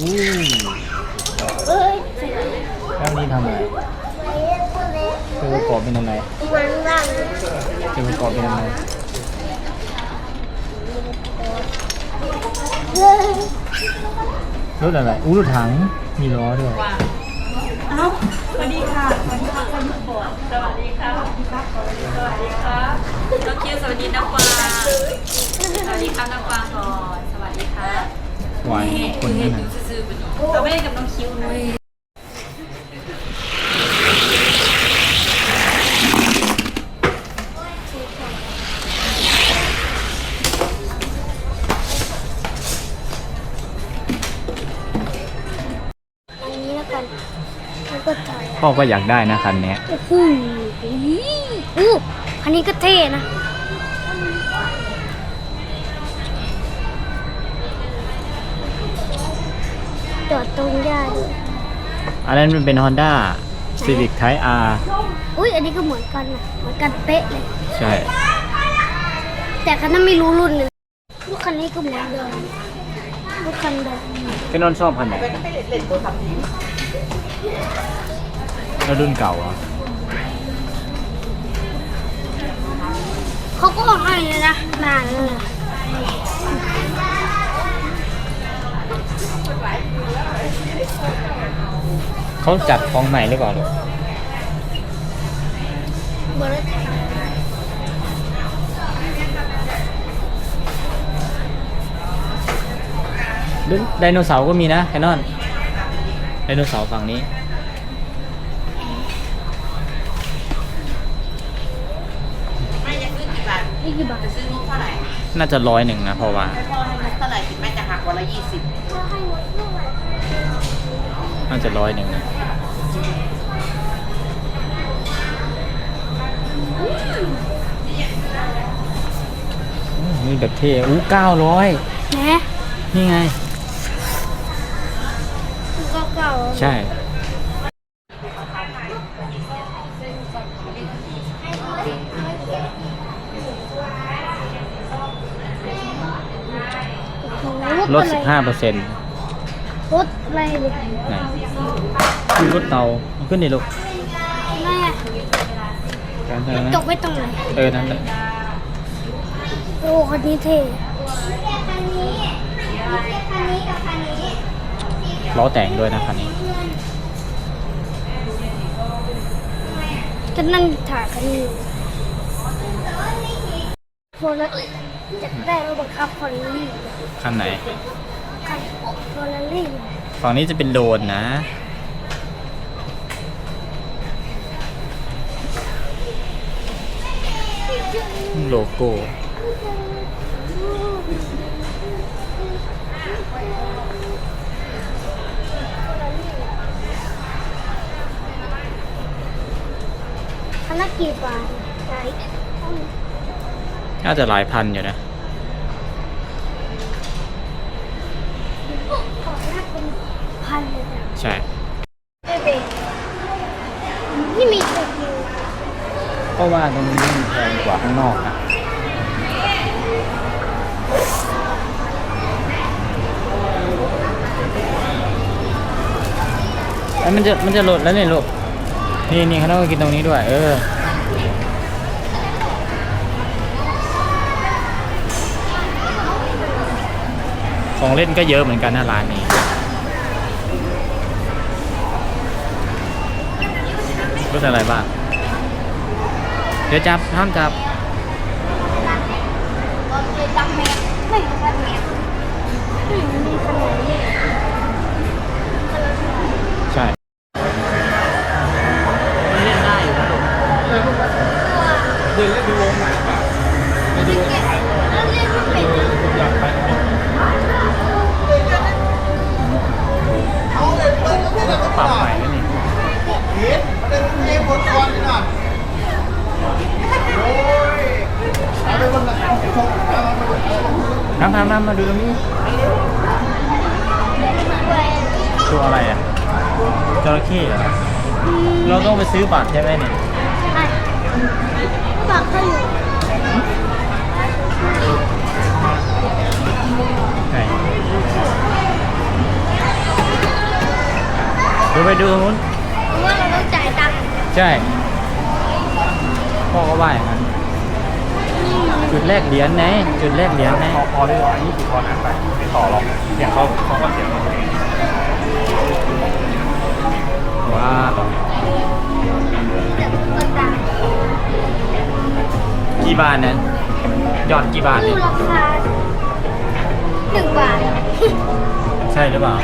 อู้ยแล้วนี่ทำอะไรตัวประกอบเป็นยังไงมันร่างตัวประกอบเป็นยังไงรถอะไรอู้รถถัง มีล้อด้วยสวัสดีค่ะ สวัสดีค่ะคนญี่ปุ่นสวัสดีค่ะสวัสดีครับสวัสดีครับน้องคิวสวัสดีน้องกวางสวัสดีครับน้องกวางก่อน สวัสดีครับ หวคนเห็นั้นนน่ะดูซื่อๆไปดิเราไม่ได้กับน้องคิวเลยอันนี้แล้วกันแล้วก็ถ่ายพ่อก็อยากได้นะคันเนี้ย โอ้โหอู้อันนี้ก็เท่นะ จอดตรงหญ้าด้วยอันนั้นมันเป็น Honda Civic Type R อุ้ยอันนี้ก็เหมือนกันนะเหมือนกันเป๊ะเลย ใช่ แต่คันนั้นไม่รู้รุ่นเลยรถคันนี้ก็เหมือนเดิมรถคันเดิมพี่นนท์ชอบคันไหนแล้วรุ่นเก่าอะเขาก็เอาให้เลยนะนานเลย เขาจัดของใหม่หรือเปล่าลูกเบอร์รุ่นไดโนเสาร์ก็มีนะแคนนอนไดโนเสาร์ฝั่งนี้ ไม่จะซื้อกี่บาทนี่กี่บาทจะซื้อนุ๊กเท่าไหร่น่าจะร้อยหนึ่งนะเพราะว่าให้พ่อให้นุ๊กเท่าไหร่ถึงแม่จะหักวันละยี่สิบ น่าจะร้อยหนึ่งนะอืมมีแบบเท่อู้เก้าร้อยแหนะนี่ไงก็เก่าใช่ลด15เปอร์เซ็นต์ รถอะไรเนี่ยไหนคือรถเตามันขึ้นในลูกแม่การเท่านั้นตกไว้ตรงไหนเออนั่นแหละโอ้คันนี้เท่ล้อแต่งด้วยนะคันนี้ก็นั่งถ่ายคันนี้โฟล์จะได้รถบังคับฟอร์รี่คันไหน คันฟอร์รี่ฝั่งนี้จะเป็นโดรนนะ โลโก้คันละกี่บาทไหนน่าจะหลายพันอยู่นะ เป็นพันเลยจ้ะใช่ ไม่เป็นนี่มีตัวจริงเพราะว่าตรงนี้มันแพงกว่าข้างนอกนะไอ้ยมันจะมันจะหลดแล้วเนี่ยลูก นี่นี่เขาต้องกินตรงนี้ด้วย เออ ของเล่นก็เยอะเหมือนกันนะร้านนี้ รถอะไรบ้าง เดี๋ยวจับห้ามจับ ไม่ตั้งแม่ไม่ตั้งแม่ไม่มีขนาดนี้ น้ำน้ำน้ำมาดูตรงนี้ตัวอะไรอะจระเข้เหรอเราต้องไปซื้อบัตรใช่ไหมเนี่ยบัตรเขาอยู่ไหนเดี๋ยวไปดูนู้นว่าเราต้องจ่ายตังค์ใช่พ่อก็ว่าอย่างนั้น จุดแรกเหรียญไงจุดแรกเหรียญไงพอพอได้อันนี้คือพอนั้นไปไม่ต่อหรอกอย่างเขาเขาก็เสียงเราเองว้าวแต่ก็ตังค์กี่บาทเนี่ยยอดกี่บาทคู่เนี่ยราคาหนึ่งบาท ใช่หรือเปล่า